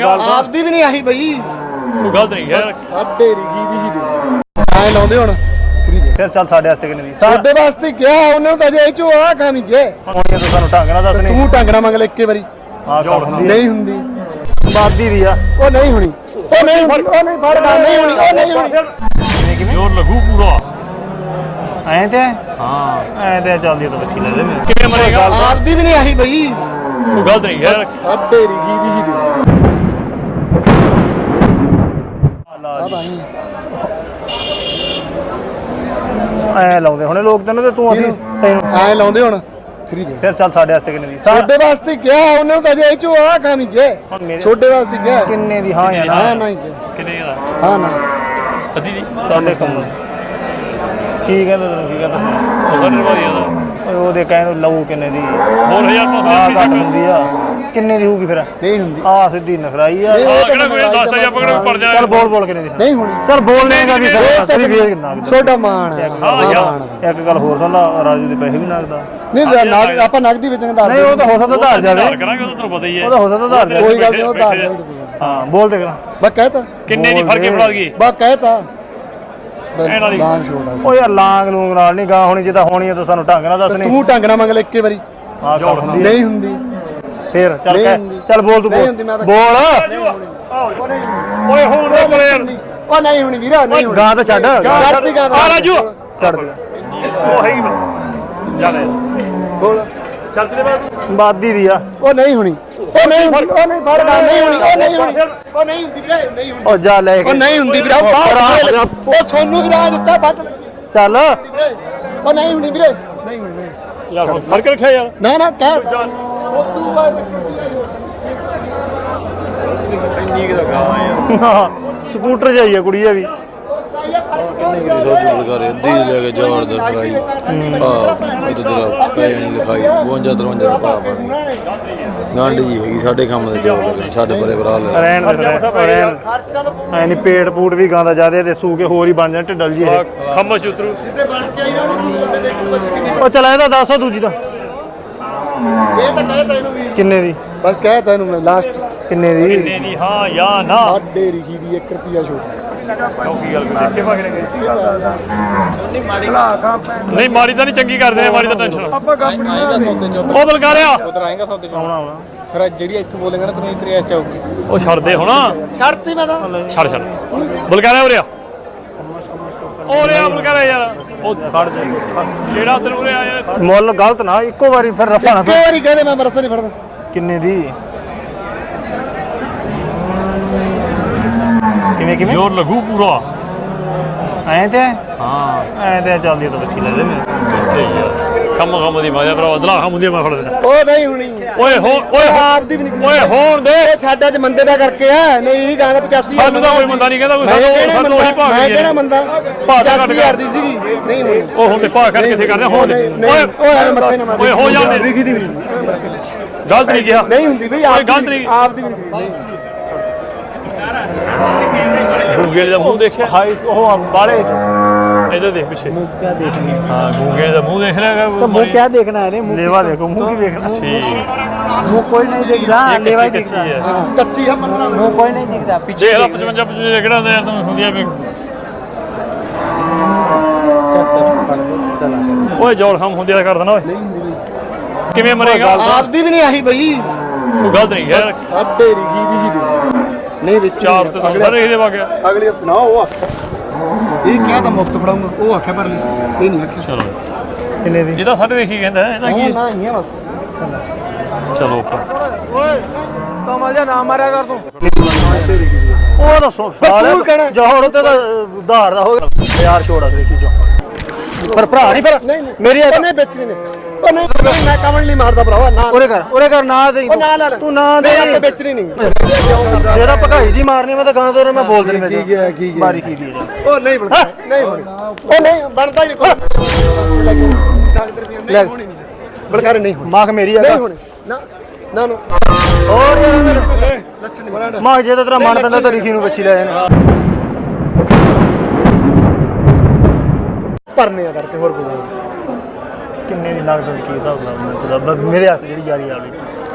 ਆਪਦੀ ਵੀ ਨਹੀਂ ਆਹੀ ਬਈ। ਕੋਈ ਗਲਤ ਨਹੀਂ ਯਾਰ ਸਾਡੇ ਰਿਗੀ ਦੀ ਹੀ ਦੇ। ਐ ਲਾਉਂਦੇ ਹੁਣ। ਫਰੀ ਦੇ। ਫਿਰ ਚੱਲ ਸਾਡੇ ਵਾਸਤੇ ਕਿੰਨੇ ਸਾਡੇ ਵਾਸਤੇ ਗਿਆ ਉਹਨਾਂ ਨੂੰ ਤਾਂ ਜੇ ਇਹ ਚੋਂ ਆ ਖਾਮੀ ਗਏ ਹੁਣ ਤੂੰ ਸਾਨੂੰ ਢੰਗ ਨਾਲ ਦੱਸ ਨਹੀਂ ਤੂੰ ਟੰਗਣਾ ਮੰਗ ਲੈ ਇੱਕੇ ਵਾਰੀ। ਹੁੰਦੀ ਨਹੀਂ ਹੁੰਦੀ। ਬਾਦੀ ਦੀ ਆ। ਉਹ ਨਹੀਂ ਹੋਣੀ। ਉਹ ਨਹੀਂ ਹੋਣੀ। ਉਹ ਨਹੀਂ ਫੜਦਾ ਨਹੀਂ ਹੋਣੀ। ਉਹ ਨਹੀਂ ਹੋਣੀ। ਜੋਰ ਲੱਗੂ ਪੂਰਾ। ਐਂ ਤੇ? ਹਾਂ। ਐਂ ਤੇ ਚੱਲਦੀ ਤਾਂ ਬੱਚੀ ਲੈ ਲੈ ਕਿਵੇਂ ਮਰੇਗਾ ਆਪਦੀ ਵੀ ਨਹੀਂ ਆਹੀ ਬਈ। ਕੋਈ ਗਲਤ ਨਹੀਂ ਯਾਰ ਸਾਡੇ ਰਿਗੀ ਦੀ ਹੀ ਦੇ। ਆ ਤਾਂ ਹੀ ਐ ਲਾਉਂਦੇ ਹੁਣੇ ਲੋਕ ਤੈਨੂੰ ਤੇ ਤੂੰ ਅਸੀਂ ਤੈਨੂੰ। ਐ ਲਾਉਂਦੇ ਹੁਣ। ਫਰੀ ਦੇ ਫਿਰ ਚੱਲ ਸਾਡੇ ਵਾਸਤੇ ਕਿੰਨੇ ਦੀ? ਸਾਡੇ ਵਾਸਤੇ ਗਿਆ ਉਹਨਾਂ ਨੂੰ ਤਾਂ ਜੇ ਚੋਂ ਆ ਗਏ ਹੁਣ ਮੇਰੇ- ਛੋਡੇ ਵਾਸਤੇ ਗਿਆ ਕਿੰਨੇ ਦੀ? ਹਾਂ ਯਾਰ ਹਾਂ ਨਹੀਂ ਗਿਆ ਕਿੰਨੇ ਦਾ? ਹਾਂ ਨਾ। ਅੱਧੀ ਦੀ। ਸਾਡੇ ਕੰਮ ਕੀ ਕਹਿੰਦਾ ਤੈਨੂੰ ਕੀ ਕਹਿੰਦਾ ਉਹ ਸਾਡੇ ਰਵਾਈ ਦਾ ਓਏ ਉਹਦੇ। ਕਹਿੰਦੇ ਲਊ ਕਿੰਨੇ ਦੀ? ਹੋਰ ਹਜ਼ਾਰ ਆ ਪਾਸ ਘੱਟ ਹੁੰਦੀ ਆ। ਕਿੰਨੇ ਦੀ ਹੋਊਗੀ ਫਿਰ? ਨਹੀਂ ਹੁੰਦੀ। ਆ ਸਿੱਧੀ ਨਖਰਾਈ ਆ। ਆ ਉਹ ਕਿਹੜਾ ਕੋਈ ਦੱਸਦਾ ਜਾਂ ਪਕੜ ਪੜ ਜਾ ਚੱਲ ਬੋਲ ਬੋਲ ਕਿੰਨੇ ਦੀ ਨਹੀਂ ਹੋਣੀ। ਚੱਲ ਬੋਲ ਨੇਗਾ ਵੀ ਫਿਰ ਤਾਂ ਅਸੀਂ ਵੇਚ ਕਿੰਨਾ ਛੋਟਾ ਮਾਣ। ਇੱਕ ਗੱਲ ਹੋਰ ਸੁਣ ਲਾ ਰਾਜੂ ਦੇ ਪੈਸੇ ਵੀ ਨਗਦਾ। ਨਹੀਂ ਨਗਦ। ਆਪਾਂ ਨਗਦੀ ਵੇਚਣ ਦਾ ਨਹੀਂ ਉਹ ਤਾਂ ਹੋ ਸਕਦਾ ਧਾਰ ਜਾਵੇ। ਧਾਰ ਕਰਾਂਗੇ ਉਹ ਤਾਂ ਤੁਹਾਨੂੰ ਪਤਾ ਹੀ ਹੈ। ਉਹ ਤਾਂ ਹੋ ਸਕਦਾ ਧਾਰ ਜਾਵੇ ਕੋਈ ਗੱਲ ਨਹੀਂ ਉਹ ਧਾਰ ਜਾਵੇ ਹਾਂ ਬੋਲ ਦੇ ਕਰਾਂ। ਬਸ ਕਹਿਤਾ ਕਿੰਨੇ ਦੀ ਫੜ ਕੇ ਫੜਾ ਗਈ? ਬਸ ਕਹਿਤਾ। ਲਾਂਗ ਛੋੜਾ ਓ ਯਾਰ ਲਾਂਗ ਲੂੰਗ ਨਾਲ ਨਹੀਂ ਗਾ ਹੋਣੀ ਜੇ ਤਾਂ ਹੋਣੀ ਹੈ ਤਾਂ ਸਾਨੂੰ ਢੰਗ ਨਾਲ ਦੱਸ ਨਹੀਂ। ਤੂੰ ਢੰਗ ਨਾਲ ਮੰਗ ਲੈ ਇੱਕੇ ਵਾਰੀ। ਨਹੀਂ ਹੁੰਦੀ। ਫੇਰ ਚੱਲ ਨਹੀਂ ਕਹਿ ਹੁੰਦੀ। ਚੱਲ ਬੋਲ ਤੂੰ ਨਹੀਂ ਬੋਲ। ਹੁੰਦੀ, ਮੈਂ ਤਾਂ- ਬੋਲ। ਓਏ ਹੁਣ ਦੇ ਕੋਲੇ ਯਾਰ। ਉਹ ਨਹੀਂ ਹੋਣੀ ਵੀਰਾ ਨਹੀਂ ਹੋਣੀ। ਗਾਂ ਤਾਂ ਛੱਡ। ਗਾ ਆ ਰਾਜੂ। ਛੱਡ ਦੇ। ਉਹ ਹੈ ਹੀ ਜਾ ਲੈ ਬੋਲ। ਚੱਲ ਚਲੇ ਬਾਅਦ ਬਾਦੀ ਦੀ ਆ। ਉਹ ਨਹੀਂ ਹੋਣੀ। ਉਹ ਨਹੀਂ ਹੁੰਦੀ। ਉਹ ਨਹੀਂ ਫੜਦਾ ਨਹੀਂ ਹੋਣੀ। ਉਹ ਨਹੀਂ ਹੋਣੀ। ਉਹ ਨਹੀਂ ਹੁੰਦੀ ਵੀਰਾ ਨਹੀਂ ਹੁੰਦੀ ਓ ਜਾ ਲੈ ਉਹ ਨਹੀਂ ਹੁੰਦੀ ਵੀਰਾ। ਉਹ ਬਾਹਰ ਉਹ ਸੋਨੂੰ ਗਿਰਾ ਦਿੱਤਾ ਬੱਤ ਲੱਗੀ ਚੱਲ। ਵੀਰੇ। ਉਹ ਨਹੀਂ ਹੁੰਦੀ ਵੀਰੇ। ਨਹੀਂ ਹੁੰਦੀ ਯਾਰ ਹੁਣ। ਫੜ ਕੇ ਰੱਖਿਆ ਯਾਰ। ਨਾ ਨਾ ਕਹਿ। ਉਹ ਬਾਅਦ ਇੰਨੀ ਕਿ ਸਕੂਟਰ ਜਾਈਏ ਕੁੜੀ ਆ ਵੀ। ਲਗਾਰੇ ਅੱਧੀ ਲੈ ਕੇ ਜੋੜ ਦੇ ਫਰਾਈ ਹਾਂ ਇਹ ਤਾਂ ਤੇਰਾ ਪੈ ਨਹੀਂ ਲਿਖਾਈ। 52 53 ਦਾ ਭਾਅ ਪਾ ਗਾਂਢ ਜੀ ਹੈਗੀ ਸਾਡੇ ਕੰਮ ਦੇ ਜੋੜ ਦੇ ਸਾਡੇ ਬਰੇ ਭਰਾ ਲੈ। ਰਹਿਣ ਦੇ ਰਹਿਣ- ਰਹਿਣ ਖਰਚਾ ਤਾਂ ਐ ਨਹੀਂ ਪੇਟ ਪੂਟ ਵੀ ਗਾਂਦਾ ਜਾਦੇ ਤੇ ਸੂ ਕੇ ਹੋਰ ਹੀ ਬਣ ਜਾਣ ਢਿੱਡਲ ਜੀ ਇਹ। ਖੰਮ ਚੁਤਰੂ ਉਹ ਚੱਲ ਇਹਦਾ ਦੱਸੋ ਦੂਜੀ ਦਾ। ਇਹ ਤਾਂ ਕਹਿਤਾ ਇਹਨੂੰ ਵੀ। ਕਿੰਨੇ ਦੀ? ਬਸ ਕਹਿਤਾ ਇਹਨੂੰ ਮੈਂ ਲਾਸਟ ਕਿੰਨੇ ਦੀ? ਕਿੰਨੇ ਦੀ? ਹਾਂ ਜਾਂ ਨਾ। ਸਾਡੇ ਰਿਖੀ ਦੀ 1 ਰੁਪਿਆ ਛੋਟ। ਚੌਕੀ ਗੱਲ ਕਰ ਨਹੀਂ ਮਾਰੀ ਤਾਂ ਨਹੀਂ ਚੰਗੀ ਕਰਦੇ ਨੇ ਮਾਰੀ ਤਾਂ ਟੈਨਸ਼ਨ ਆਪਾਂ ਕੰਪਨੀ ਦੇ ਉਹ ਬਲਕਾਰਿਆ। ਉਧਰ ਆਏਗਾ ਸੌਦੇ ਚ ਆਉਣਾ ਆਉਣਾ ਫਿਰ ਜਿਹੜੀ ਇੱਥੋਂ ਬੋਲੇਗਾ ਨਾ ਤੈਨੂੰ ਤੇਰੀ ਐਚ ਆਊਗੀ ਉਹ ਛੱਡ ਦੇ ਹੁਣ। ਛੱਡਤੀ ਮੈਂ ਤਾਂ। ਛੱਡ ਛੱਡ। ਬਲਕਾਰਿਆ ਉਰਿਆ ਉਰਿਆ ਬਲਕਾਰਿਆ ਯਾਰ। ਉਹ ਫੜ ਜਾ ਜਿਹੜਾ ਤੈਨੂੰ ਉਰਿਆ ਯਾਰ ਮੁੱਲ ਗਲਤ ਨਾ ਇੱਕੋ ਵਾਰੀ ਫਿਰ ਰਸਾ ਨਾ ਕਈ ਵਾਰੀ ਕਹਿੰਦੇ ਮੈਂ ਮਰਸਾ ਨਹੀਂ ਫੜਦਾ। ਕਿੰਨੇ ਦੀ? ਕਿਵੇਂ ਕਿਵੇਂ? ਜੋਰ ਲੱਗੂ ਪੂਰਾ। ਐਂ ਤੇ? ਹਾਂ। ਐਂ ਤੇ ਚੱਲਦੀ ਤਾਂ ਬੱਚੀ ਲੈ ਲੈ ਕੰਮ ਕੰਮ ਦੀ ਮਾਇਆ ਭਰਾ ਅਦਲਾ ਹੁੰਦੀ ਆ, ਮੈਂ ਫੜ ਦੇਣਾ ਉਹ ਨਹੀਂ ਹੋਣੀ। ਓਏ ਹੋ ਓਏ ਹੋ- ਆਪਦੀ ਵੀ ਨਹੀਂ ਓਏ ਹੋਣ ਦੇ। ਇਹ ਸਾਡਾ ਚ ਮੰਦੇ ਦਾ ਕਰਕੇ ਆ ਨਹੀਂ ਇਹ ਗਾਂ ਦਾ 85 ਸਾਨੂੰ ਤਾਂ ਕੋਈ ਮੰਦਾ ਨਹੀਂ ਕਹਿੰਦਾ ਕੋਈ ਮੈਂ ਸਾਨੂੰ ਕਿਹੜਾ ਸਾਨੂੰ ਉਹੀ ਭਾਗ ਮੈਂ ਕਿਹੜਾ ਤਾਂ ਘੱਟ 85000 ਦੀ ਸੀਗੀ ਨਹੀਂ ਹੋਣੀ। ਉਹ ਹੁੰਦੇ ਭਾਗ ਕਰ ਕਿਸੇ ਕਰਦੇ ਹੋਣ ਦੇ ਉਹ ਐਵੇਂ ਮੱਥੇ ਨਾ ਮਾਰ। ਓਏ ਹੋ ਜਾਂਦੇ ਰਿਖੀ ਦੀ ਵੀ ਨਹੀਂ। ਗਲਤ ਨਹੀਂ ਕਿਹਾ। ਨਹੀਂ ਹੁੰਦੀ ਬਈ ਓਏ ਆਪ ਗਲਤ ਨਹੀਂ। ਆਪਦੀ ਵੀ ਨਹੀਂ ਨਹੀਂ ਗੂੰਗੇ ਦਾ ਮੂੰਹ ਦੇਖਿਆ? ਹਾਈ ਉਹ ਬਾਲੇ ਇਧਰ ਦੇਖ ਪਿੱਛੇ ਮੂੰਹ ਕਿਆ ਦੇਖਣੀ ਹਾਂ ਗੂੰਗੇ ਦਾ ਮੂੰਹ ਦੇਖ ਲਿਆ मुंह क्या देखना है रे मुंह ਲੇਵਾ ਦੇਖੋ ਮੂੰਹ ਕੀ ਵੇਖਣਾ मुंह कोई नहीं दिख रहा लेवा ही दिख रहा है ਹਾਂ ਕੱਚੀ ਆ 15 मुंह कोई नहीं दिख रहा पीछे ਦੇਖ ਲਾ 55 55 ਕਿਹੜਾ ਹੁੰਦਾ ਯਾਰ ਤੂੰ ਹੁੰਦੀਆਂ ਵੀ ਓਏ ਜੋੜ ਹਮ ਹੁੰਦੀ ਦਾ ਕਰ ਦੇਣਾ ਓਏ ਨਹੀਂ ਹੁੰਦੀ ਬਈ ਕਿਵੇਂ ਮਰੇਗਾ ਆਪਦੀ ਵੀ ਨਹੀਂ ਆਹੀ ਬਈ ਕੋਈ ਗਲਤ ਨਹੀਂ ਯਾਰ ਸਾਡੇ ਰਿਖੀ ਦੀ ਹੀ ਦੇ ਨਹੀਂ ਵਿੱਚ ਚਾਰ ਤੇ ਤਾਂ ਸਾਰੇ ਇਹਦੇ ਵਗ ਗਿਆ ਅਗਲੇ ਨਾ ਉਹ ਆਖਿਆ ਇਹ ਕਿਹਾ ਤਾਂ ਮੁਕਤ ਫੜਾਉਂਗਾ ਉਹ ਆਖਿਆ ਪਰ ਇਹ ਨਹੀਂ ਆਖਿਆ। ਚਲੋ। ਕਿੰਨੇ ਦੀ? ਜਿਹਦਾ ਸਾਡੇ ਦੇਖੀ ਕਹਿੰਦਾ ਇਹਦਾ ਉਹ ਕੀ? ਨਾ ਹੀ ਹੈ ਬਸ। ਚਲੋ। ਉੱਪਰ ਓਏ ਕਮਲ ਜਾ ਨਾ ਮਾਰਿਆ ਕਰ ਤੂੰ। ਦੀ ਉਹ ਦੱਸੋ ਕਹਿਣਾ। ਜੋੜ ਤੇ ਤਾਂ ਉਧਾਰ ਦਾ ਹੋ ਗਿਆ। ਯਾਰ ਛੋੜਾ ਦੇਖੀ ਜੋ ਪਰ ਭਰਾ ਨਹੀਂ ਫਿਰ ਨਹੀਂ ਨਹੀਂ। ਮੇਰੀ ਉਹ ਨਹੀਂ ਵੇਚਣੀ ਨੇ। ਉਹ ਨਹੀਂ ਵੇਚਣੀ, ਮੈਂ ਕਮਲ ਨਹੀਂ ਮਾਰਦਾ ਭਰਾਵਾ ਨਾ ਉਰੇ ਕਰ ਉਰੇ ਕਰ ਨਾ ਦੇ। ਉਹ ਨਾ ਨਾ ਨਾ। ਤੂੰ ਨਾ ਦੇ। ਨਹੀਂ ਆਪਾਂ ਵੇਚਣੀ ਨਹੀਂ। ਜਿਹੜਾ ਭਗਾਈ ਦੀ ਮਾਰਨੀ ਮੈਂ ਤਾਂ ਗਾਂ ਤੋਂ ਮੈਂ ਬੋਲ ਦੇਣੀ ਕੀ ਗਿਆ, ਕੀ ਗਿਆ? ਬਾਰੀ ਕੀ ਦੀ ਹੈ ਉਹ ਨਹੀਂ ਬਣਦਾ ਨਹੀਂ ਬਣਦਾ। ਉਹ ਨਹੀਂ ਬਣਦਾ ਹੀ ਨਹੀਂ ਕੋਈ। ਲੈ। ਨਹੀਂ ਹੋਣੀ ਨਹੀਂ। ਬਲਕਾਰ ਨਹੀਂ ਹੋਣੀ। ਮਾਖ ਮੇਰੀ ਆ ਨਹੀਂ ਹੋਣੀ। ਨਾ ਨਾ ਨਾ। ਹੋਰ ਯਾਰ। ਲੱਛਣ ਨਹੀਂ। ਮਾਖ ਜੇ ਤਾਂ ਤੇਰਾ ਮਨ ਪੈਂਦਾ ਤਾਂ ਰਿਖੀ ਨੂੰ ਬੱਚੀ ਲੈ ਜਾਣਾ। ਪਰਨੇ ਆ ਕਰਕੇ ਹੋਰ ਕੋਈ ਗੱਲ ਨਹੀਂ। ਕਿੰਨੇ ਦੀ ਨਗਦ ਦੀ ਕੀ ਹਿਸਾਬ ਨਾਲ ਮੈਨੂੰ ਤਾਂ ਮੇਰੇ ਹੱਥ ਜਿਹੜੀ ਯਾਰੀ ਆ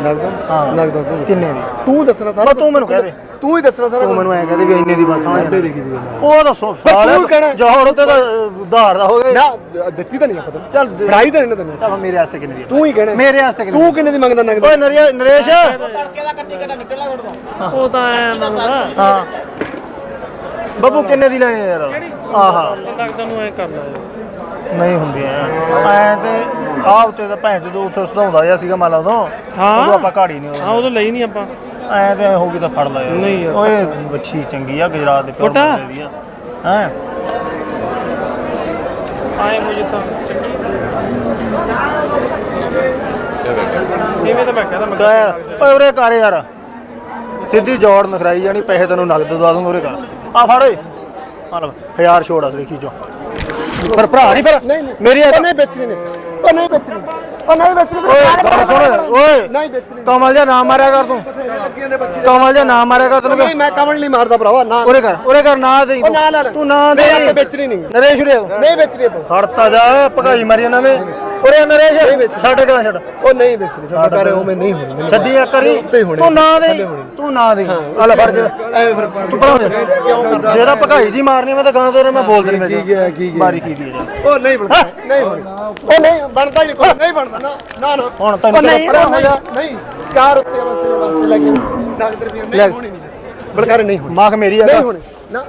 ਨਗਦ ਹਾਂ। ਨਗਦ ਤੂੰ ਦੱਸ। ਕਿੰਨੇ ਦੀ? ਤੂੰ ਦੱਸਣਾ ਸਾਰਾ ਤੂੰ ਮੈਨੂੰ ਕਹਿ ਦੇ। ਤੂੰ ਹੀ ਦੱਸਣਾ ਸਾਰਾ ਤੂੰ ਮੈਨੂੰ ਐ ਕਹਦੇ ਵੀ ਇੰਨੇ ਦੀ ਬਸ। ਸਾਡੇ ਲਿਖੀ ਦੀ ਹੈ ਉਹ ਦੱਸੋ ਤੂੰ ਕਹਿਣਾ। ਜੋਹਰ ਤਾਂ ਅਹ, ਉਧਾਰ ਦਾ ਹੋ ਗਿਆ ਨਾ ਦ- ਦਿੱਤੀ ਤਾਂ ਨਹੀਂ ਆਪਾਂ ਤੈਨੂੰ। ਚੱਲ ਫੜਾਈ ਤਾਂ ਨਹੀਂ ਨਾ ਤੈਨੂੰ। ਚੱਲ ਮੇਰੇ ਵਾਸਤੇ ਕਿੰਨੇ ਦੀ ਆ? ਤੂੰ ਹੀ ਕਹਿਣਾ। ਮੇਰੇ ਵਾਸਤੇ ਕਿੰਨੇ ਤੂੰ ਕਿੰਨੇ ਦੀ ਮੰਗਦਾ ਨਗਦ ਓਏ ਨਰਿਆ- ਨਰੇਸ਼! ਉਹ ਤਾਂ ਐ ਮੰਗਦਾ ਹਾਂ। ਬੱਬੂ ਕਿੰਨੇ ਦੀ ਲੈਣੀ ਆ ਯਾਰ? ਆਹਾ। ਲੱਗਦਾ ਨੂੰ ਐ ਕਰਨਾ ਯਾਰ। ਨਹੀਂ ਹੁੰਦੀ ਐ। ਐ ਤੇ ਆਹ ਉੱਤੇ ਤਾਂ ਭੈਣ ਤੇ ਉੱਥੇ ਸੁਧਾਉਂਦਾ ਜਿਹਾ ਸੀਗਾ ਮੰਨ ਲਾ ਉਦੋਂ। ਹਾਂ। ਉਦੋਂ ਆਪਾਂ ਘਾੜੀ ਨਹੀਂ ਹਾਂ ਉਹ ਤਾਂ ਲਈ ਨਹੀਂ ਆਪਾਂ। ਐ ਤੇ ਹੋ ਗਈ ਤਾਂ ਫੜ ਲੈ ਯਾਰ ਨਹੀਂ ਯਾਰ। ਓਏ ਵੱਛੀ ਚੰਗੀ ਆ ਗੁਜਰਾਤ ਦੇ ਪਿਓ ਕੋਟਾ। ਮੁੰਡੇ ਦੀ ਆ। ਹੈ? ਆਏ ਮੁਝੇ ਤਾਂ ਚੰਗੀ। ਇਵੇਂ ਤਾਂ ਮੈਂ ਕਹਿੰਦਾ ਮੈਂ ਕਹਿ ਓਏ ਉਰੇ ਕਰ ਯਾਰ। ਸਿੱਧੀ ਜੋੜ ਨਖਰਾਈ ਜਾਣੀ ਪੈਸੇ ਤੈਨੂੰ ਨਗਦ ਦਵਾ ਦੂੰਗਾ ਉਰੇ ਕਰ। ਆ ਫੜ ਓਏ। ਆ ਹਜ਼ਾਰ ਛੋੜ ਆ ਦੇਖੀ ਚੋ। ਪਰ ਭਰਾ ਨਹੀਂ ਨਹੀਂ ਨਹੀਂ। ਮੇਰੀ ਉਹ ਨਹੀਂ ਵੇਚਣੀ ਨੇ। ਉਹ ਨਹੀਂ ਵੇਚਣੀ। ਉਹ ਨਹੀਂ ਵੇਚਣੀ ਓਏ ਸੁਣ। ਓਏ ਨਹੀਂ ਵੇਚਣੀ। ਕਮਲ ਜਿਹਾ ਨਾ ਮਾਰਿਆ ਕਰ ਤੂੰ। ਕਮਲ ਜਿਹਾ ਨਾ ਮਾਰਿਆ ਕਰ ਤੈਨੂੰ ਨਹੀਂ ਮੈਂ ਕਮਲ ਨਹੀਂ ਮਾਰਦਾ ਭਰਾਵਾ ਨਾ। ਉਰੇ ਕਰ ਉਰੇ ਕਰ ਨਾ ਦੇ। ਨਾ ਨਾ ਨਾ। ਤੂੰ ਨਾ ਦੇ। ਨਹੀਂ, ਆਪਾਂ ਵੇਚਣੀ ਨਹੀਂ। ਨਰੇਸ਼ ਉਰੇ। ਨਹੀਂ ਵੇਚਣੀ ਖੜਤਾ ਜਾ ਭਗਾਈ ਮਾਰੀ ਜਾਂਦਾ ਵੇ ਉਰੇ ਨਰੇਸ਼ ਛੱਡ ਕੇ ਛੱਡ। ਉਹ ਨਹੀਂ ਵੇਚਣੀ ਫਿਰ ਬਕਾਰੇ ਉਹ ਮੈਂ ਨਹੀਂ ਹੋਣੀ ਮੈਨੂੰ ਛੱਡੀ ਆ ਕਰੀ ਹੀ ਤੂੰ ਨਾ ਦੇ। ਤੂੰ ਨਾ ਦੇ। ਆ ਲੈ ਫੜ ਜਾ ਐਵੇਂ ਫਿਰ ਤੂੰ ਹੋ ਜਾ ਜਿਹੜਾ ਭਗਾਈ ਜੀ ਮਾਰਨੀ ਮੈਂ ਤਾਂ ਗਾਂ ਤੋਂ ਮੈਂ ਬੋਲ ਦੇਣੀ ਮੈਂ ਕੀ ਗਿਆ, ਕੀ ਗਿਆ? ਮਾਰੀ ਕੀ ਦੀ ਉਹ ਨਹੀਂ ਬਣਦਾ ਨਹੀਂ ਬਣਦਾ। ਉਹ ਨਹੀਂ ਬਣਦਾ ਹੀ ਨਹੀਂ ਕੋਈ ਨਹੀਂ ਬਣਦਾ। ਨਾ ਨਾ ਨਾ। ਹੁਣ ਤੈਨੂੰ ਨਹੀਂ ਹੋ ਨਹੀਂ ਚਾਰ ਉੱਤੇ ਵਾਸਤੇ ਵਾਸਤੇ ਲੱਗੇ ਨਗਦ ਰੁਪਏ ਨਹੀਂ ਹੋਣੀ। ਨਹੀਂ ਬਲਕਾਰੇ ਨਹੀਂ ਹੋਣੀ। ਮਾਖ ਮੇਰੀ ਆ ਨਹੀਂ ਹੋਣੀ। ਨਾ।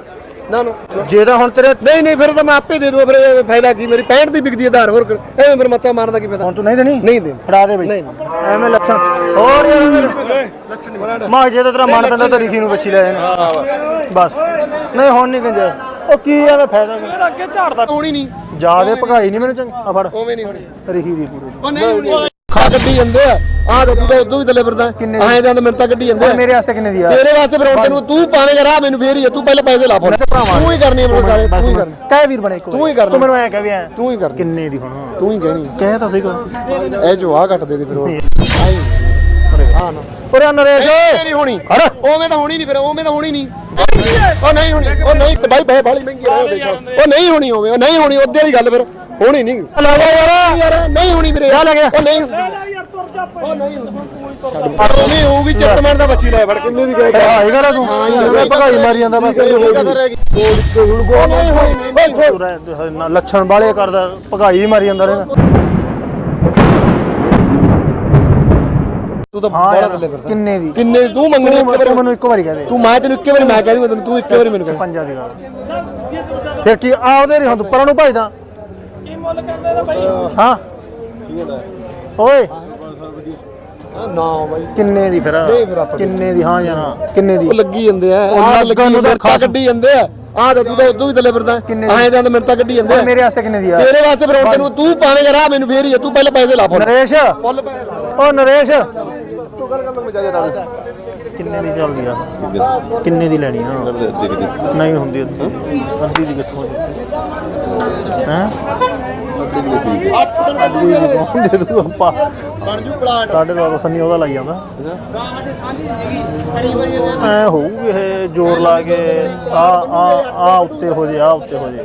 ਨਾ ਨਾ ਨਾ। ਜੇ ਤਾਂ ਹੁਣ ਤੇਰੇ ਨਹੀਂ ਨਹੀਂ ਫਿਰ ਤਾਂ ਮੈਂ ਆਪੇ ਦੇ ਦੂੰ ਫਿਰ ਇਹ ਫਾਇਦਾ ਕੀ? ਮੇਰੀ 65 ਦੀ ਵਿਕਦੀ ਹੈ ਆਧਾਰ ਹੋਰ ਕਰ- ਐਵੇਂ ਫਿਰ ਮੱਥਾ ਮਾਰਨ ਦਾ ਕੀ ਫਾਇਦਾ? ਹੁਣ ਤੂੰ ਨਹੀਂ ਦੇਣੀ? ਨਹੀਂ ਦੇਣੀ। ਫੜਾ ਦੇ ਬਈ। ਨਹੀਂ, ਐਵੇਂ ਲੱਛਣ ਹੋਰ ਲੱਛਣ ਨਹੀਂ ਮਾਂ ਜੇ ਤਾਂ ਤੇਰਾ ਮਨ ਪੈਂਦਾ ਤਾਂ ਰਿਖੀ ਨੂੰ ਬੱਚੀ ਲੈ ਜਾਣਾ। ਬਸ। ਨਹੀਂ ਹੁਣ ਨਹੀਂ ਗੰਜਾ ਉਹ ਕੀ ਐਵੇਂ ਫਾਇਦਾ ਕੀ? ਅੱਗੇ ਝਾੜਦਾ। ਹੋਣੀ ਨਹੀਂ। ਜਿਆਦੇ ਭਗਾਈ ਨਹੀਂ ਮੈਨੂੰ ਚੰਗੀ। ਆ ਫੜ। ਉਵੇਂ ਨਹੀਂ ਹੋਣੀ। ਰਿਖੀ ਦੀ ਪੂਰੀ। ਉਹ ਨਹੀਂ ਹੋਣੀ। ਗੱਡੀ ਜਾਂਦੇ ਆ। ਆਹ ਤਾਂ ਤੂੰ ਉਦੋਂ ਵੀ ਥੱਲੇ ਫਿਰਦਾ। ਮੇਰੇ ਤਾਂ ਗੱਡੀ ਜਾਂਦੇ ਆ। ਮੇਰੇ ਵਾਸਤੇ ਕਿੰਨੇ ਦੀ ਆ? ਤੇਰੇ ਵਾਸਤੇ ਫਿਰ ਹੁਣ ਤੈਨੂੰ ਤੂੰ ਪਾਵੇਂਗਾ ਰਾਹ ਮੈਨੂੰ ਫੇਰ ਹੀ ਆ, ਤੂੰ ਪਹਿਲੇ ਪੈਸੇ ਲਾ ਫੜ ਤੂੰ ਹੀ ਕਰਨੀ ਹੈ ਬਲਕਾਰੇ ਤੂੰ ਹੀ ਕਰਨੀ। ਕਹਿ ਵੀਰ ਬਣੇ ਤੂੰ ਹੀ ਕਰਨਾ। ਤੂੰ ਮੈਨੂੰ ਐ ਕਹਿ ਵੀ ਐ। ਤੂੰ ਹੀ ਕਰਨੀ। ਕਿੰਨੇ ਦੀ ਹੁਣ? ਤੂੰ ਹੀ ਕਹਿਣੀ ਕਹਿ ਤਾਂ ਸਹੀ ਕੋ ਇਹ ਜੋ ਆ ਕੱਟ ਦੇ ਦੇ ਫਿਰ ਹੋਰ। ਆਈ ਹਾਂ ਨਾ। ਉਰੇ ਨਰੇਸ਼ ਨਹੀਂ ਹੋਣੀ। ਉਵੇਂ ਤਾਂ ਹੋਣੀ ਨਹੀਂ ਫਿਰ ਉਵੇਂ ਤਾਂ ਹੋਣੀ ਨਹੀਂ। ਉਹ ਨਹੀਂ ਹੋਣੀ। ਉਹ ਨਹੀਂ ਬਾਈ ਬਾਈ ਬਾਲੀ ਮਹਿੰਗੀ ਨਾਲ ਉਹ ਨਹੀਂ ਹੋਣੀ ਹੋਵੇ ਉਹ ਨਹੀਂ ਹੋਣੀ ਉਹਦੇ ਵਾਲੀ ਗੱਲ ਫਿਰ। ਹੋਣੀ ਨਹੀਂ ਲੈ ਜਾ ਯਾਰ। ਯਾਰ ਨਹੀਂ ਹੋਣੀ ਵੀਰੇ। ਜਾ ਲੈ ਗਿਆ। ਉਹ ਨਹੀਂ। ਉਹ ਨਹੀਂ ਨਹੀਂ ਹੋਊਗੀ ਬੱਚੀ ਲੈ ਫੜ ਕਿੰਨੇ ਦੀ ਗਏ ਭਗਾਈ ਕਰਾ ਤੂੰ। ਐਵੇਂ ਭਗਾਈ ਮਾਰੀ ਜਾਂਦਾ ਬਸ ਉਹ ਨਹੀਂ ਹੋਣੀ ਨਹੀਂ ਹੋਣੀ। ਤੂੰ ਰਹਿ- ਨਾ ਲੱਛਣ ਵਾਲੇ ਕਰਦਾ ਭਗਾਈ ਮਾਰੀ ਜਾਂਦਾ ਰਹਿੰਦਾ। ਤੂੰ ਤਾਂ ਹਾਂ ਬੜਾ ਯਾਰ ਥੱਲੇ ਫਿਰਦਾ। ਕਿੰਨੇ ਦੀ? ਕਿੰਨੇ ਦੀ? ਤੂੰ ਮੰਗਣੀ ਇੱਕ ਤੂੰ ਵਾਰੀ ਮੈਨੂੰ ਇੱਕ ਵਾਰੀ ਕਹਿ ਦੇ। ਤੂੰ ਮੈਂ ਤੈਨੂੰ ਇੱਕੇ ਵਾਰੀ ਮੈਂ ਕਹਿ ਦੂੰਗਾ ਤੈਨੂੰ ਤੂੰ ਇੱਕੇ ਵਾਰੀ ਮੈਨੂੰ ਕਹਿ ਪੰਜਾਂ ਦੀ ਗੱਲ। ਫਿਰ ਕੀ ਆ ਉਹਦੇ ਨਹੀਂ ਹੁਣ ਤੂੰ ਪਰਾਂ ਨੂੰ ਭਜਦਾ ਕੀ ਮੁੱਲ ਕਰਦੇ ਨੇ ਬਾਈ? ਹਾਂ। ਓਏ। ਨਾ ਬਾਈ। ਕਿੰਨੇ ਦੀ ਫਿਰ? ਨਹੀਂ ਫਿਰ ਆਪਾਂ ਕਿੰਨੇ ਦੀ? ਹਾਂ ਜਾਂ ਨਾ ਕਿੰਨੇ ਦੀ? ਉਹ ਲੱਗੀ ਜਾਂਦੇ ਆ ਉਹ ਆਹ ਲੱਗਣ ਲੱਗੀ ਮਿਰਤਾ ਕੱਢੀ ਜਾਂਦੇ ਆ। ਆਹ ਤਾਂ ਤੂੰ ਤਾਂ ਉਦੋਂ ਵੀ ਥੱਲੇ ਫਿਰਦਾ। ਜਾਂ ਤਾਂ ਮਿਰਤਾ ਕੱਢੀ ਜਾਂਦੇ ਆ। ਮੇਰੇ ਵਾਸਤੇ ਕਿੰਨੇ ਦੀ ਆ? ਤੇਰੇ ਵਾਸਤੇ ਫਿਰ ਹੁਣ ਤੈਨੂੰ ਤੂੰ ਪਾਵੇਂਗਾ ਰਾਹ ਮੈਨੂੰ ਫੇਰ ਹੀ ਆ, ਤੂੰ ਪਹਿਲੇ ਪੈਸੇ ਲਾ ਫੜ ਨਰੇਸ਼। ਫੁੱਲ ਪੈਸੇ ਲਾ। ਓ ਨਰੇਸ਼। ਤੂੰ ਗੱਲ ਕਰ ਮਜਾ ਜਾ ਕਿੰਨੇ ਦੀ ਚੱਲਦੀ ਆ? ਕਿੰਨੇ ਦੀ ਲੈਣੀ ਆ? ਨਹੀਂ ਹੁੰਦੀ ਅੱਧੀ ਦੀ ਕਿੱਥੋਂ ਹੈ? ਦਿਨ ਦਾ ਦੂਜੇ ਦੇ ਦੇ ਦੂ ਆਪਾਂ। ਬਣ ਜੂ ਪਲਾਨ ਸਾਡੇ ਕੋਲ ਤਾਂ ਸੰਨੀ ਉਹਦਾ ਲਾਈ ਜਾਂਦਾ। ਐ ਹੋਊ ਇਹ ਜ਼ੋਰ ਲਾ ਕੇ ਆ ਆ ਆ ਉੱਤੇ ਹੋ ਜੇ ਆ ਉੱਤੇ ਹੋ ਜੇ।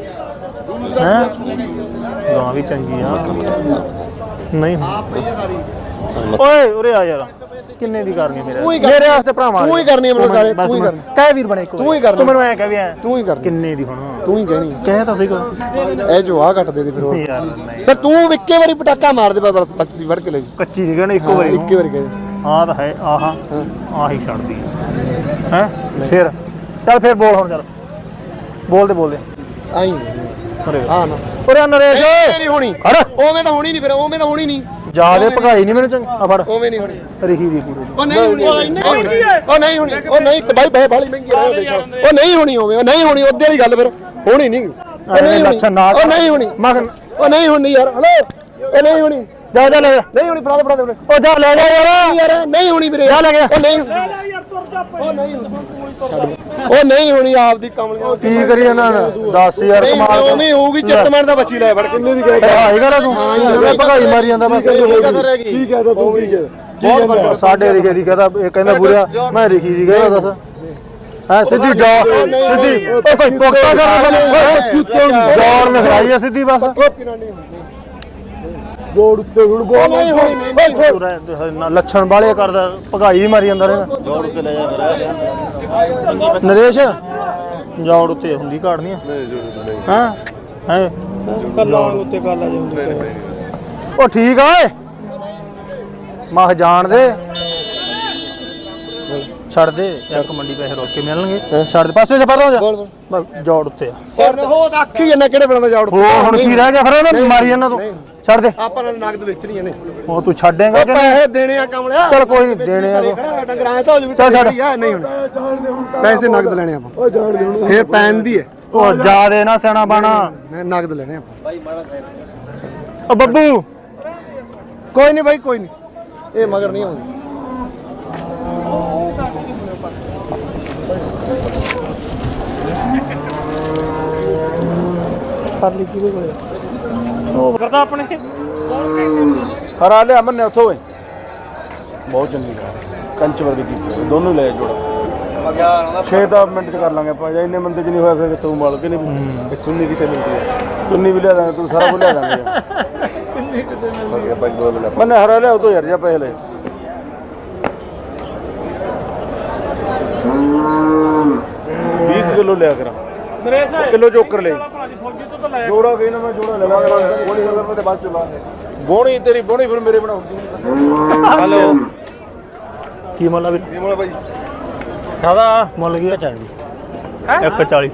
ਹੈ? ਗਾਂ ਵੀ ਚੰਗੀ ਆ। ਨਹੀਂ। ਓਏ ਉਰੇ ਆ ਯਾਰ। ਕਿੰਨੇ ਦੀ ਕਰਨੀ ਮੇਰੇ? ਤੂੰ ਹੀ ਕਰ- ਮੇਰੇ ਵਾਸਤੇ ਭਰਾਵਾ ਤੂੰ ਹੀ ਕਰਨੀ ਹੈ ਮੇਰੇ ਬਸ ਬਸ ਤੂੰ ਹੀ ਮੈਂ- ਕਰਨੀ। ਕਹਿ ਵੀਰ ਬਣੇ ਇੱਕ ਤੂੰ ਹੀ ਵਾਰੀ। ਕਰਨੀ। ਤੂੰ ਮੈਨੂੰ ਐ ਕਹਿ ਵੀ ਐ। ਤੂੰ ਹੀ ਕਰਨੀ। ਕਿੰਨੇ ਦੀ ਹੁਣ? ਤੂੰ ਹੀ ਕਹਿਣੀ ਕਹਿ ਤਾਂ ਸਹੀ ਕੋ ਇਹ ਜੋ ਆ ਕੱਟ ਦੇ ਦੇ ਫਿਰ ਹੋਰ। ਯਾਰ ਨਹੀਂ। ਤੇ ਤੂੰ ਇੱਕੇ ਵਾਰੀ ਪਟਾਕਾ ਮਾਰ ਦੇ ਬਸ ਬੱਚੀ ਫੜ ਕੇ ਲੈ ਜੀ। ਕੱਚੀ ਨਹੀਂ ਕਹਿਣਾ ਇੱਕੋ ਹਾਂ, ਵਾਰੀ ਇੱਕੇ ਵਾਰੀ ਕਹਿ ਹਾਂ ਤਾਂ ਹੈ ਆਹਾ। ਆਹੀ ਛੱਡਦੀ ਹੈ? ਹੈ ਫਿਰ। ਚੱਲ ਫਿਰ ਬੋਲ ਹੁਣ ਚੱਲ। ਬੋਲਦੇ ਬੋਲਦੇ। ਆਈ ਨਹੀਂ ਬਸ ਹਾਂ ਨਾ ਉਰੇ ਨਰੇਸ਼ ਇਹ ਨਹੀਂ ਹੋਣੀ ਖੜ ਉਵੇਂ ਤਾਂ ਹੋਣੀ ਨਹੀਂ ਫਿਰ ਉਵੇਂ ਤਾਂ ਹੋਣੀ ਨਹੀਂ ਜਿਆਦੇ ਭਗਾਈ ਨਹੀਂ ਮੈਨੂੰ ਚੰਗੀ ਆ ਫੜ ਉਵੇਂ ਨਹੀਂ ਹੋਣੀ ਰਿਖੀ ਦੀ ਪੂਰੀ ਉਹ ਨਹੀਂ ਹੋਣੀ ਉਹ ਨਹੀਂ ਹੋਣੀ ਉਹ ਨਹੀਂ ਤੇ ਬਾਈ ਬਾਈ ਬਾਲੀ ਮਹਿੰਗੀ ਰਹਿ ਨਾਲ ਉਹ ਨਹੀਂ ਹੋਣੀ ਹੋਵੇ ਉਹ ਨਹੀਂ ਹੋਣੀ ਉਹਦੇ ਵਾਲੀ ਗੱਲ ਫਿਰ ਹੋਣੀ ਨਹੀਂ ਉਹ ਅਰੇ ਨਹੀਂ ਹੋਣੀ। ਲੱਛਣ ਨਾ ਉਹ ਨਹੀਂ ਹੋਣੀ ਮੈਂ ਉਹ ਨਹੀਂ ਹੁੰਦੀ ਯਾਰ ਹਲੋ ਉਹ ਨਹੀਂ ਹੋਣੀ ਜਾ ਜਾ ਲੈ ਜਾ ਨਹੀਂ ਹੋਣੀ ਫੜਾ ਦੇ ਫੜਾ ਦੇ ਦੇ। ਉਹ ਜਾ ਲੈ ਜਾ ਯਾਰ ਯਾਰ ਨਹੀਂ ਹੋਣੀ ਵੀਰੇ ਜਾ ਲੈ ਗਿਆ। ਉਹ ਨਹੀਂ ਉਹ ਨਹੀਂ ਉਹ ਨਹੀਂ ਹੋਣੀ ਆਪਦੀ ਕਮਲੀਆਂ ਕੀ ਕਰੀ ਇਹਨਾਂ 10000 ਨਹੀਂ ਕਮਾਲ ਉਵੇਂ ਹੋਊਗੀ ਚੱਤ ਮਾਰ ਦਾ ਬੱਚੀ ਲੈ ਫੜ ਕਿੰਨੇ ਦੀ ਗਏ ਭਗਾਈ ਕਰ ਤੂੰ। ਭਗਾਈ ਮਾਰੀ ਜਾਂਦਾ ਬਸ। ਕੀ ਕਹਦਾ ਤੂੰ ਕੀ ਕਹਦਾ ਕੀ ਕਹਿੰਦਾ? ਸਾਡੇ ਰਿਖੇ ਦੀ ਕਹਦਾ ਇਹ ਕਹਿੰਦਾ ਬੁਰਿਆ ਮੈਂ ਰਿਖੀ ਦੀ ਕਹਿੰਦਾ ਦੱਸ। ਹਾਂ ਸਿੱਧੀ ਜਾ ਸਿੱਧੀ। ਉਹ ਕੋਈ ਪੁਖਤਾ ਕਰ ਜੋਰ ਨਖਾਈ ਆ ਸਿੱਧੀ ਬਸ। ਨਹੀਂ ਹੁੰਦੀ। ਜੋੜ ਉੱਤੇ ਹੁਣ ਗੋਲ ਨਹੀਂ ਹੋਣੀ ਨਹੀਂ ਨਾ ਲੱਛਣ ਵਾਲੇ ਕਰਦਾ ਭਗਾਈ ਮਾਰੀ ਜਾਂਦਾ ਰਹਿੰਦਾ। ਜੋੜ ਉੱਤੇ ਲੈ ਜਾ ਫਿਰ ਨਰੇਸ਼? ਜੋੜ ਉੱਤੇ ਹੁੰਦੀ ਘਾੜ ਨਹੀਂ ਹਾਂ? ਹੈ? ਕੱਲਾ ਉੱਤੇ ਕੱਲ ਆ ਜਾਂਦੇ ਉਹ ਠੀਕ ਆ ਓਏ। ਮਾਹ ਜਾਣ ਦੇ। ਛੱਡ ਦੇ ਇੱਕ ਮੰਡੀ ਪੈਸੇ ਰੋਕ ਕੇ ਮਿਲਣਗੇ ਛੱਡ ਦੇ ਪਾਸੇ ਚ ਪਰਾਂ ਹੋ ਜਾ। ਬਸ ਜੋੜ ਉੱਤੇ ਆ। ਸਰ ਹੋ ਤਾਂ ਅੱਖੀ ਜੰਨਾ ਕਿਹੜੇ ਬਣਦਾ ਜੋੜ ਉਹ ਹੁਣ ਕੀ ਰਹਿ ਗਿਆ ਫਿਰ ਉਹਨੇ ਮਾਰੀ ਜਾਂਦਾ ਤੂੰ। ਛੱਡ ਦੇ। ਆਪਾਂ ਨਾਲ ਨਗਦ ਵੇਚਣੀਆਂ ਨੇ। ਉਹ ਤੂੰ ਛੱਡੇਂਗਾ ਕਿ ਨਹੀਂ? ਪੈਸੇ ਦੇਣੇ ਆ ਕਮਲਿਆ। ਚੱਲ ਕੋਈ ਨਹੀਂ ਦੇਣੇ ਆ ਤੂੰ। ਡੰਗਰਾਂ ਤਾਂ ਹੋ ਜੂ ਚੱਲ ਛੱਡ। ਨਹੀਂ ਹੁਣ। ਪੈਸੇ ਨਗਦ ਲੈਣੇ ਆਪਾਂ। ਉਹ ਜਾਣਦੇ ਹੁਣ ਫੇਰ ਪੈਨ ਦੀ ਹੈ ਉਹ ਜਾ ਦੇ ਨਾ ਸਿਆਣਾ ਬਾਣਾ। ਨਹੀਂ, ਨਗਦ ਲੈਣੇ ਆਪਾਂ। ਉਹ ਬੱਬੂ। ਕੋਈ ਨਹੀਂ ਬਾਈ ਕੋਈ ਨਹੀਂ। ਇਹ ਮਗਰ ਨਹੀਂ ਆਉਂਦੀ। ਕਰਦਾ ਆਪਣੇ। ਹਰਾ ਲਿਆ ਮੰਨੇ ਉੱਥੋਂ ਓਏ ਬਹੁਤ ਚੰਗੀ ਗੱਲ ਕੰਚ ਵਰਗੀ ਕੀਤੀ ਦੋਨੋਂ ਹੀ ਲੈ ਜੋੜਾ। 6 ਮਿੰਟ ਚ ਕਰ ਲਾਂਗੇ ਆਪਾਂ। ਜੇ ਇੰਨੇ ਬੰਦੇ ਚ ਨਹੀਂ ਹੋਇਆ ਫਿਰ ਤੂੰ ਮਾਲ ਕੇ ਨਹੀਂ ਚੁੰਨੀ ਕਿਤੇ ਮਿਲਦੀ ਹੈ? ਚੁੰਨੀ ਵੀ ਲਿਆ ਦਾਂਗੇ ਤੂੰ ਸਾਰਾ ਕੁਝ ਲਿਆ ਦਾਂਗੇ। ਮੰਨੇ ਹਰਾ ਲਿਆ ਉਤੋਂ ਯਾਰ ਜਾ ਪੈਸੇ ਲੈ। ਵੀਹ ਕਿਲੋ ਲਿਆ ਕਰਾਂ। ਨਰੇਸ਼ ਕਿਲੋ ਚੋਕਰ ਲੈ। ਤੋਂ ਤਾਂ ਲੈ ਜੋੜਾ ਗਈ ਨਾ ਮੈਂ ਜੋੜਾ ਲੈ ਲਾ ਗੋਲੀ ਕਰ ਤੇ ਬਾਅਦ ਚ ਲਾ ਬੋਣੀ ਤੇਰੀ ਬੋਣੀ ਫਿਰ ਮੇਰੇ ਬਣਾਉਂਦੀ ਹਲੋ। ਕੀ ਮੁੱਲ ਆ ਵੀ ਕੀ ਮੋਲਾ ਭਾਈ ਕਾਦਾ ਮੁੱਲ ਕੀ 40 140